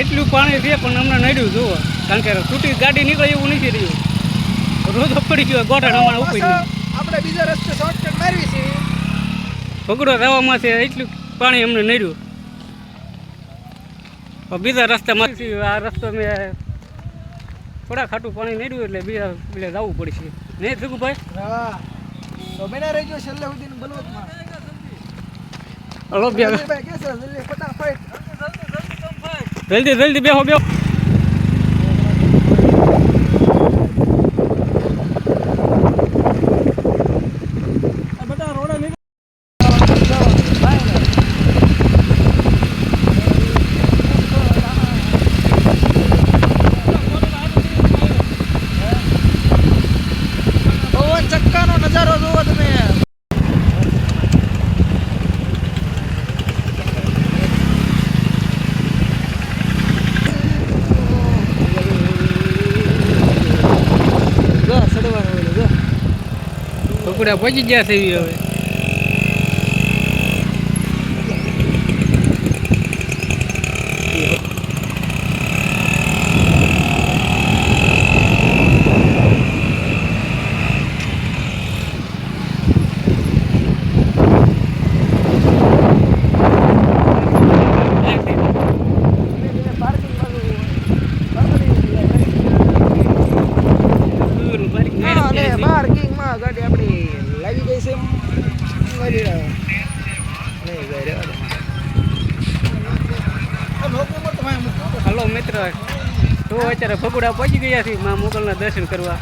એટલું પાણી છે પણ અમને નડ્યું જુઓ. કારણ કે તૂટી ગાડી નીકળે એવું નથી રહ્યું. રોજો પડી ગયો ગોઠણ અમારે ઉપર આપણે બીજા રસ્તે શોર્ટકટ મારવી છે. ભગડો રહેવામાં છે એટલું પાણી અમને નડ્યું. બીજા રસ્તામાં આ રસ્તો મેં થોડા ખાટું પાણી નડ્યું એટલે બીજા એટલે જવું પડશે. નહીં થયું ભાઈ તો બના રહેજો છેલ્લે સુધી બલવતમાં હલો ફટાફટ. જલ્દી જલ્દી બેહો બેહો બધા રોડા પવન ચક્કાનો નજારો જોવો તમે જો સડવાનું ઓલું જો ભગુડા પહોંચી ગયા છે હવે હા, અને પાર્કિંગમાં ગાડી આપણી લાગી ગઈ છે મારી રાહ. નહીં ભાઈ, રહેવા દે. આ નોકરીમાં તો ભાઈ મૂકો. હલો મિત્ર તો અત્યારે ભગુડા પહોંચી ગયા છીએ મા મોગલના દર્શન કરવા.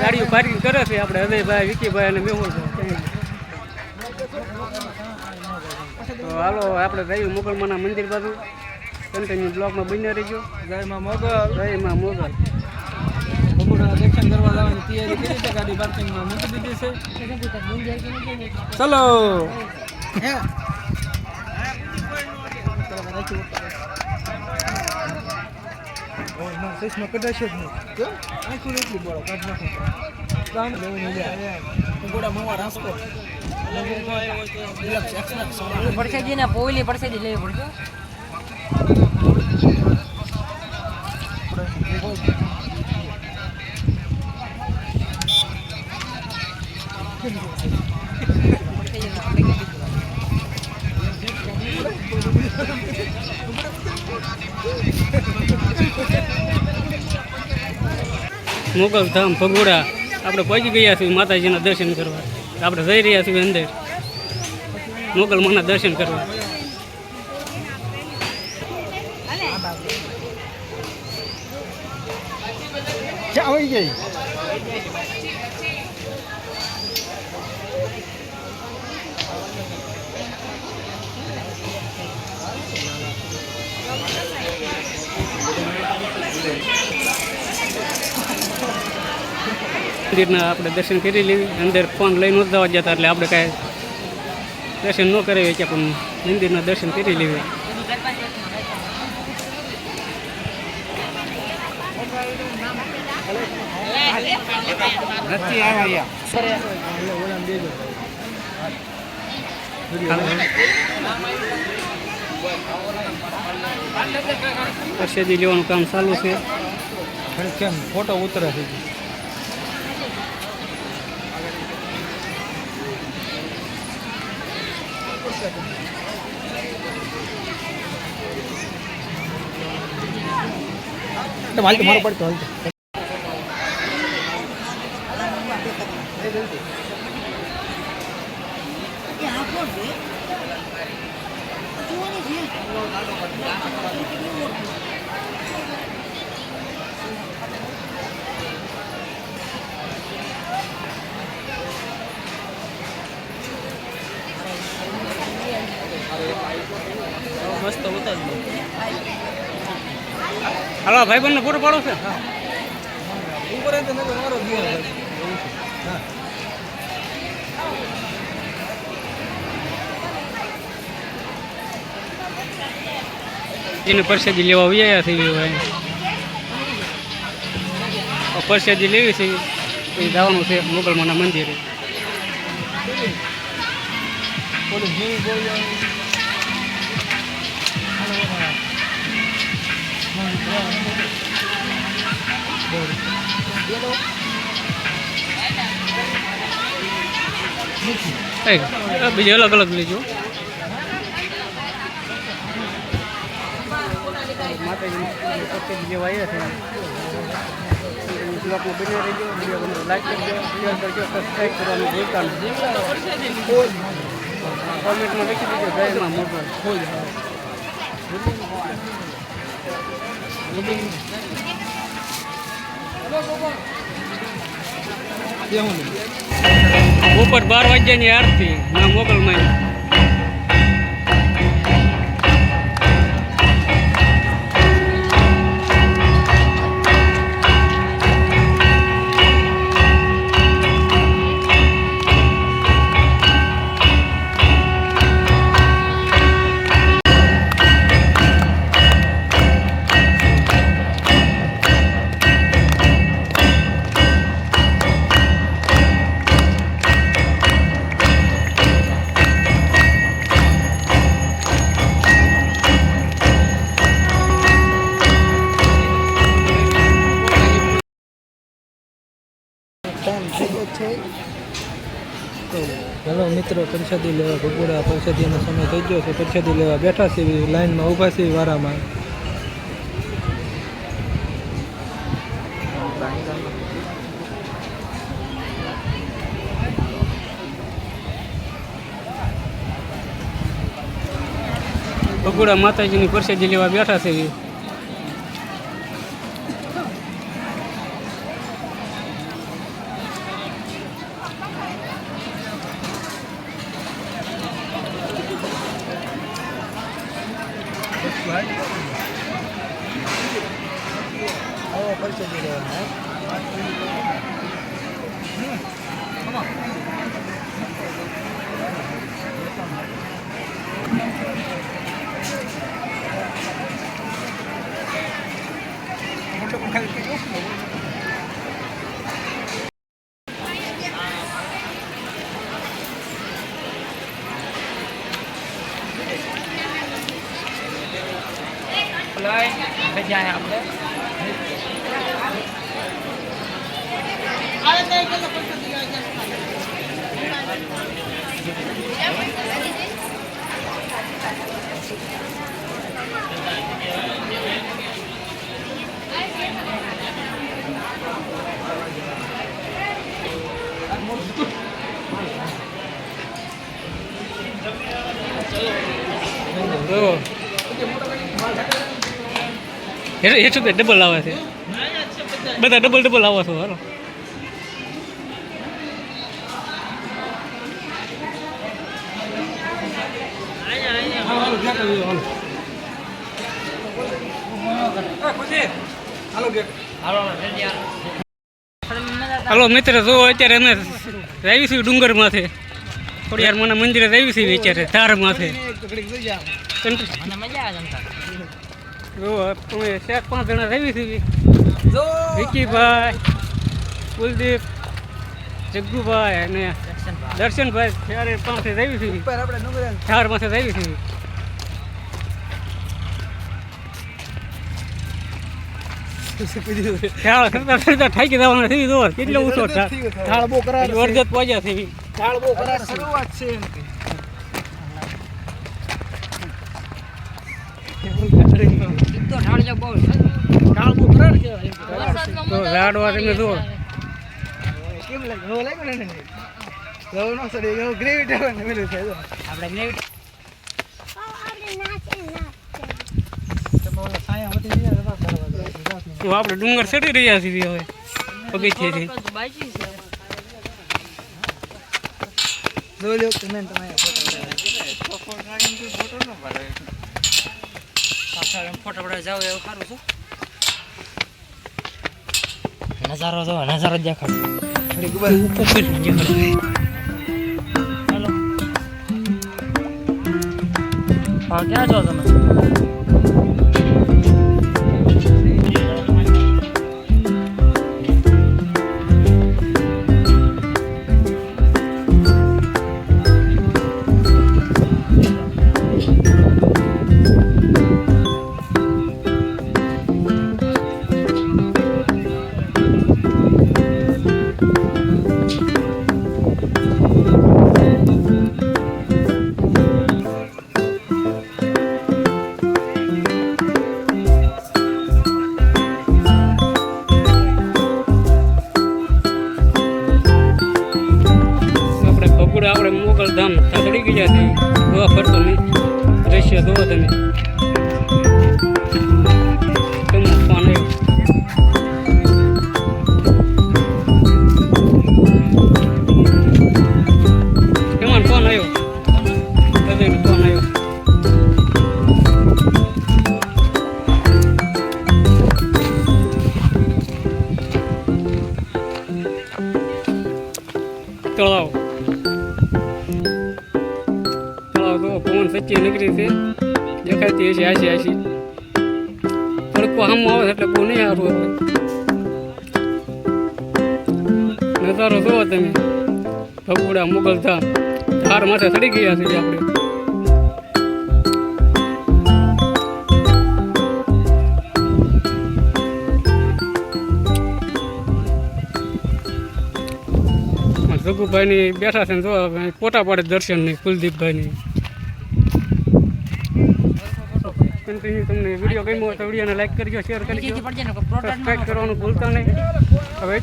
ગાડીઓ પાર્કિંગ કરે છે આપણે હૃદયભાઈ વિકીભાઈ અને મેહુલભાઈ તો હાલો આપણે રહ્યું મોગલમાના મંદિર બાજુ. કન્ટિન્યુ બ્લોકમાં બંને રહીજો. ગાડીમાં મોગલ. જય માં મોગલ. દર્શન કરવા જવાની તૈયારી કરી છે. ગાડી પાર્કિંગમાં મૂકી દીધી છે. ચલો. હે. ચશ્મા કદાચ જ આખું એટલી બોલો કાઢ નાખો કામ લેવું ગોડા મવા રાસ્તો પડશે. ને પોઈલી પડશે પડશે મોગલ ધામ ભગોડા આપણે પહોંચી ગયા છીએ માતાજીના દર્શન કરવા. આપણે જઈ રહ્યા છીએ અંદર. મોગલ માના દર્શન કરવા. આવી ગઈ? મંદિરના આપણે દર્શન કરી લેવી? અંદર ફોન લઈને નહોતા જવા જતા એટલે આપણે કાંઈ દર્શન ન કરાવી કે પણ મંદિરના દર્શન કરી લેવી. પ્રસાદી લેવાનું કામ ચાલુ છે. ફોટો ઉતરે છે. માલ મારો પડતો હાલ તો. મસ્ત હાલો ભાઈ બંને પૂરું પાડો છે? એને પ્રસાદી લેવા આવ્યા થઈ ભાઈ. પ્રસાદી લેવી છે, એ જવાનું છે મોગલમાના મંદિરે. સબસ્ક્રાઈબ અલગ અલગ લેજો. કોમેન્ટમાં લખી દીધો જય મોટો ઉપર બાર વાગ્યાની આરતી ના મોગલમાં. મિત્રો પ્રસાદી લેવા ભગોડા પ્રસાદીનો સમય થઈ ગયો છે. પ્રસાદી લેવા બેઠા છે, લાઈનમાં ઊભા છે વારામાં. ભગોડા માતાજીની પ્રસાદી લેવા બેઠા છે. પ્રસાદી લેવા જો હેઠું હેઠું તો ડબલ આવે છે બધા ડબલ ડબલ આવો છો હાલો હાલો ગયા કરી હાલો ખુશી હાલો હાલો મિત્ર જો અત્યારે અમે આવી છીએ ડુંગરમાંથી. થોડી યાર મને મંદિરે આવી છીએ અત્યારે આવે જમતા જો તમે ચાર પાંચ જણા આવી છીએ વિકીભાઈ કુલદીપ જગ્ગુભાઈ અને દર્શનભાઈ. ચારે પાંચે આવી છીએ ડુંગરા. ચાર પાસે આવી છીએ ખ્યાલ કરતા કરતા થાકી જવાના થઈ દો કેટલો ઊંચો થાળ બહુ કરાર છે. અડધત પહોંચ્યા થઈ થાળ બહુ કરાર શરૂઆત છે એમ કે. તો થાળ તો ઝાડવા તમે જુઓ કેમ લાગે? નવો લાગ્યો ને એને? નો સડી ગયો ગ્રેવી ને પેલું થાય આપણે ગ્રેવિટી તમે ઓલા છાયા વધી ગયા હતા, કરવા દો. તો આપણે ડુંગર ચડી રહ્યા છીએ હવે. પગથિયેથી જોઈ લો તમે નજારો જો નજારો દેખાડો. ક્યાં છો તમે? ચડી ગયા છે. જોવા ફરતો નહીં. દ્રશ્ય જોવો તમે. કેમનો સચ્ચી નીકળી છે. હશે આશી આશી તડકો આવે એટલે બહુ નહીં સારું હવે નજારો તમે. ભગુડા મુગલ ધામ. ધાર માથે ચડી ગયા છે આપણે. જગુભાઈની બેઠા છે ને જો ફોટા પાડે દર્શન નહીં કુલદીપભાઈની. કન્ટિન્યુ તમને વીડિયો ગમ્યો હોય તો વિડીયોને લાઈક કરજો શેર કરજો. સબસ્ક્રાઈબ કરવાનું ભૂલતા નહીં. હવે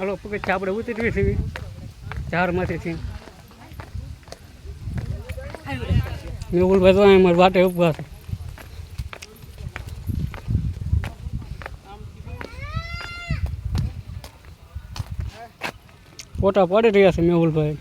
હલો પગથિયા આપણે ઉતરવી છે ઝાડમાંથી મેહુલભાઈ તો અહીં મારા વાટે ઊભા છે. ફોટા પાડી રહ્યા છે મેહુલભાઈ.